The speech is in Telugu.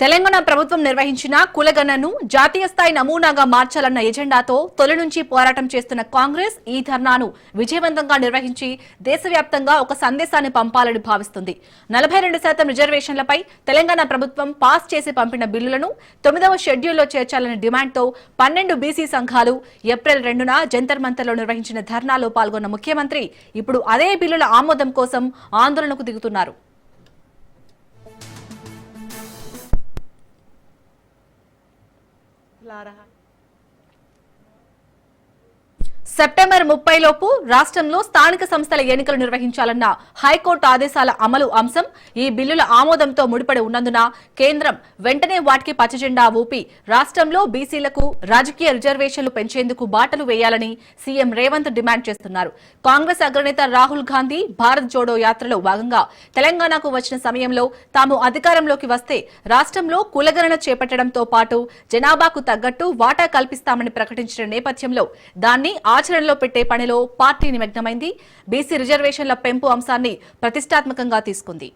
తెలంగాణ ప్రభుత్వం నిర్వహించిన కులగణను జాతీయ స్థాయి నమూనాగా మార్చాలన్న ఎజెండాతో తొలి నుంచి పోరాటం చేస్తున్న కాంగ్రెస్ ఈ ధర్నాను విజయవంతంగా నిర్వహించి దేశవ్యాప్తంగా ఒక సందేశాన్ని పంపాలని భావిస్తుంది. నలభై రెండు శాతం రిజర్వేషన్లపై తెలంగాణ ప్రభుత్వం పాస్ చేసి పంపిన బిల్లులను తొమ్మిదవ షెడ్యూల్లో చేర్చాలనే డిమాండ్తో పన్నెండు బీసీ సంఘాలు ఏప్రిల్ రెండున జంతర్ మంతర్లో నిర్వహించిన ధర్నాలో పాల్గొన్న ముఖ్యమంత్రి ఇప్పుడు అదే బిల్లుల ఆమోదం కోసం ఆందోళనకు దిగుతున్నారు. ला रहा। है సెప్టెంబర్ ముప్పై లోపు రాష్ట్రంలో స్థానిక సంస్థల ఎన్నికలు నిర్వహించాలన్న హైకోర్టు ఆదేశాల అమలు అంశం ఈ బిల్లుల ఆమోదంతో ముడిపడి ఉన్నందున కేంద్రం వెంటనే వాటికి పచ్చజెండా ఊపి రాష్ట్రంలో బీసీలకు రాజకీయ రిజర్వేషన్లు పెంచేందుకు బాటలు వేయాలని సీఎం రేవంత్ డిమాండ్ చేస్తున్నారు. కాంగ్రెస్ అగ్రనేత రాహుల్ గాంధీ భారత్ జోడో యాత్రలో భాగంగా తెలంగాణకు వచ్చిన సమయంలో తాము అధికారంలోకి వస్తే రాష్ట్రంలో కులగణన చేపట్టడంతో పాటు జనాభాకు తగ్గట్టు వాటా కల్పిస్తామని ప్రకటించిన నేపథ్యంలో దాన్ని ఆచరణలో పెట్టే పనిలో పార్టీ నిమగ్నమైంది బీసీ రిజర్వేషన్ల పెంపు అంశాన్ని ప్రతిష్టాత్మకంగా తీసుకుంది.